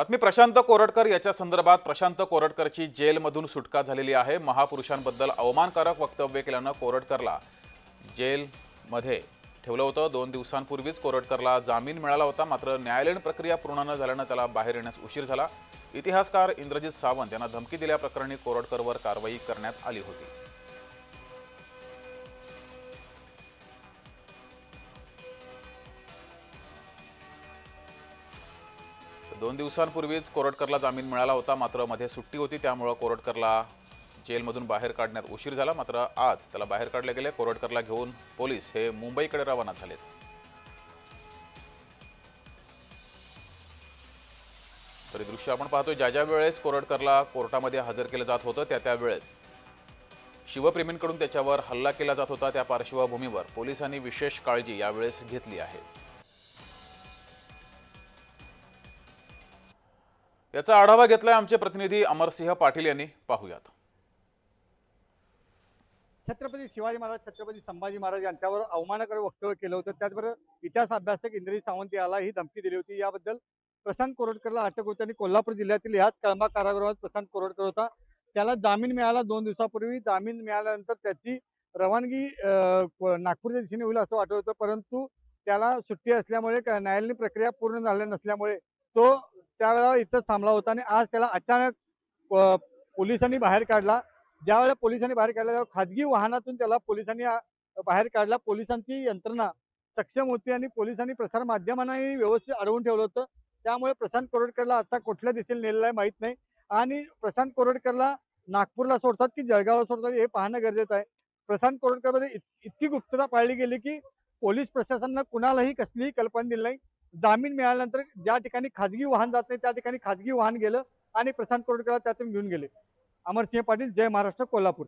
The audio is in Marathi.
बातमी प्रशांत कोरटकर याच्या संदर्भात प्रशांत कोरटकरची जेलमधून सुटका झालेली आहे. महापुरुषांबद्दल अवमानकारक वक्तव्य केल्यानं कोरटकरला जेलमध्ये ठेवलं होतं. दोन दिवसांपूर्वीच कोरटकरला जामीन मिळाला होता मात्र न्यायालयीन प्रक्रिया पूर्ण न झाल्यानं त्याला बाहेर येण्यास उशीर झाला. इतिहासकार इंद्रजित सावंत यांना धमकी दिल्याप्रकरणी कोरटकरवर कारवाई करण्यात आली होती. दोन दिवसांपूर्वीच कोरटकरला जामीन मिळाला होता. मात्रमध्ये सुट्टी होती त्यामुळं कोरटकरला जेलमधून बाहेर काढण्यात उशीर झाला. मात्र आज त्याला बाहेर काढले गेले. कोरटकरला घेऊन पोलीस हे मुंबईकडे रवाना झालेत. तरी दृश्य आपण पाहतोय. ज्या ज्या वेळेस कोरटकरला कोर्टामध्ये हजर केलं जात होतं त्या त्यावेळेस शिवप्रेमींकडून त्याच्यावर हल्ला केला जात होता. त्या पार्श्वभूमीवर पोलिसांनी विशेष काळजी यावेळेस घेतली आहे. याचा आढावा घेतलाय आमचे प्रतिनिधी अमरसिंह पाटील यांनी. पाहूयात. छत्रपती शिवाजी महाराज छत्रपती संभाजी महाराज यांच्यावर अवमानाकडे वक्तव्य केलं होतं. त्याचबरोबर इतिहास अभ्यासक इंद्रजित सावंत याला ही धमकी दिली होती. याबद्दल प्रशांत कोरटकरला अटक होती आणि कोल्हापूर जिल्ह्यातील ह्याच कळंबा कारागृहात प्रशांत कोरडकर होता. त्याला जामीन मिळाला दोन दिवसापूर्वी. जामीन मिळाल्यानंतर त्याची रवानगी नागपूरच्या दिशेने होईल असं वाटत होतं. परंतु त्याला सुट्टी असल्यामुळे न्यायालयीन प्रक्रिया पूर्ण झाल्या नसल्यामुळे तो त्यावेळेला इथं थांबला होता आणि आज त्याला अचानक पोलिसांनी बाहेर काढला. ज्यावेळेला पोलिसांनी बाहेर काढला त्यावेळेस खाजगी वाहनातून त्याला पोलिसांनी बाहेर काढला. पोलिसांची यंत्रणा सक्षम होती आणि पोलिसांनी प्रसार माध्यमांनाही व्यवस्थित अडवून ठेवलं होतं. त्यामुळे प्रशांत कोरडकरला आता कुठल्या दिशेने नेलेलं आहे माहीत नाही. आणि प्रशांत कोरडकरला नागपूरला सोडतात की जळगावला सोडतात हे पाहणं गरजेचं आहे. प्रशांत कोरडकरमध्ये इत- इतकी गुप्तता पाळली गेली की पोलीस प्रशासनानं कुणालाही कसलीही कल्पना दिली नाही. जामीन मिळाल्यानंतर ज्या ठिकाणी खाजगी वाहन जात नाही त्या ठिकाणी खाजगी वाहन गेलं आणि प्रशांत कोरटकरला त्यातून घेऊन गेले. अमरसिंह पाटील जय महाराष्ट्र कोल्हापूर.